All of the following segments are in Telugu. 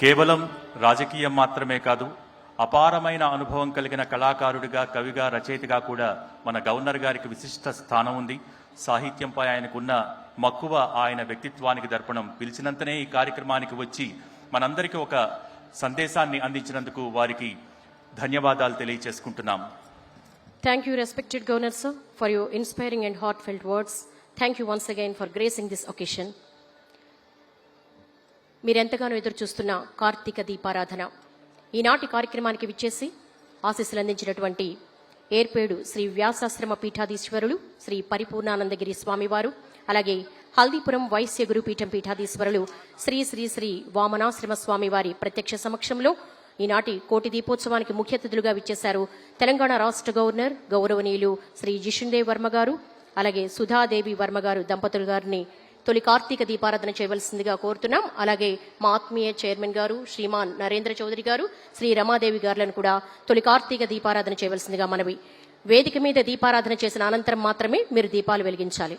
కేవలం రాజకీయం మాత్రమే కాదు అపారమైన అనుభవం కలిగిన కళాకారుడిగా కవిగా రచయితగా కూడా మన గవర్నర్ గారికి విశిష్ట స్థానం ఉంది. సాహిత్యంపై ఆయనకున్న మక్కువ ఆయన వ్యక్తిత్వానికి దర్పణం పిలిచినంతనే ఈ కార్యక్రమానికి వచ్చి మనందరికీ ఒక సందేశాన్ని అందించినందుకు వారికి ధన్యవాదాలు తెలియచేసుకుంటున్నాం. Thank you respected governor sir for for inspiring and heartfelt words thank you once again for gracing this occasion మీరెంతగానో ఎదురు చూస్తున్న కార్తీక దీపారాధన. ఈనాటి కార్యక్రమానికి విచ్చేసి ఆశీస్సులు అందించినటువంటి ఏర్పేడు శ్రీ వ్యాసాశ్రమ పీఠాధీశ్వరులు శ్రీ పరిపూర్ణానందగిరి స్వామివారు అలాగే హల్దీపురం వైశ్య గురుపీఠం పీఠాధీశ్వరులు శ్రీ శ్రీ శ్రీ వామనాశ్రమ స్వామివారి ప్రత్యక్ష సమక్షంలో ఈనాటి కోటి దీపోత్సవానికి ముఖ్య అతిథులుగా విచ్చేశారు తెలంగాణ రాష్ట్ర గవర్నర్ గౌరవనీయులు శ్రీ జిషుందేవ్ వర్మ గారు అలాగే సుధాదేవి వర్మ గారు దంపతులు గారిని తొలి కార్తీక దీపారాధన చేయవలసిందిగా కోరుతున్నాం. అలాగే మా ఆత్మీయ చైర్మన్ గారు శ్రీమాన్ నరేంద్ర చౌదరి గారు శ్రీ రమాదేవి గారులను కూడా తొలి కార్తీక దీపారాధన చేయవలసిందిగా మనవి. వేదిక మీద దీపారాధన చేసిన అనంతరం మాత్రమే మీరు దీపాలు వెలిగించాలి.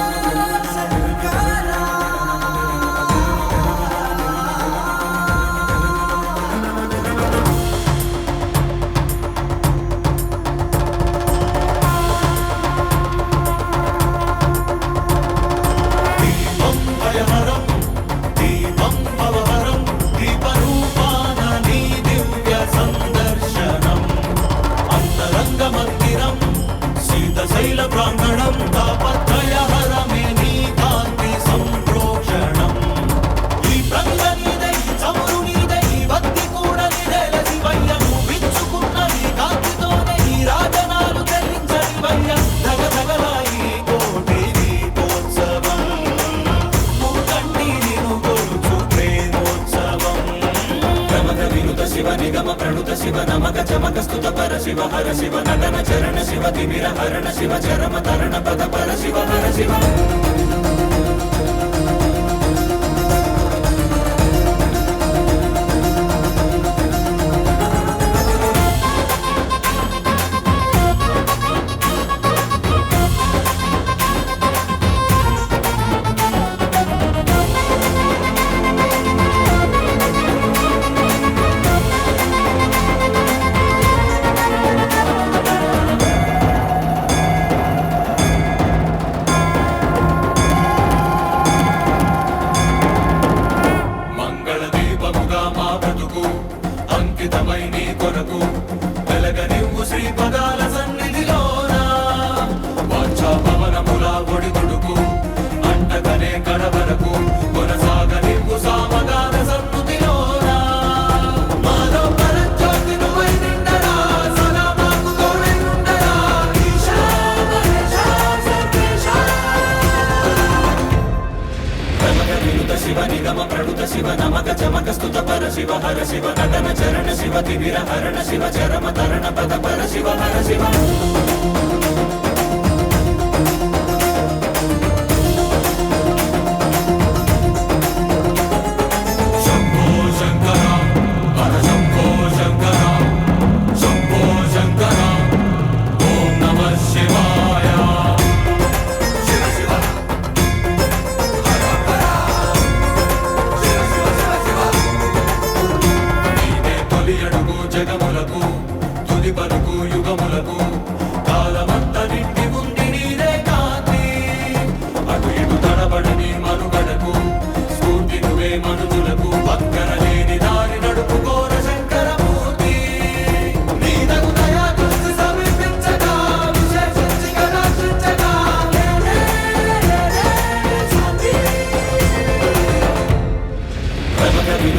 శివ హర శివ నటన చరణ శివ తిమిర హరణ శివ చరమ తరణ పద పర శివ హర శివ శివ శివ చరమ తరణ పద పర శివ హర శివ.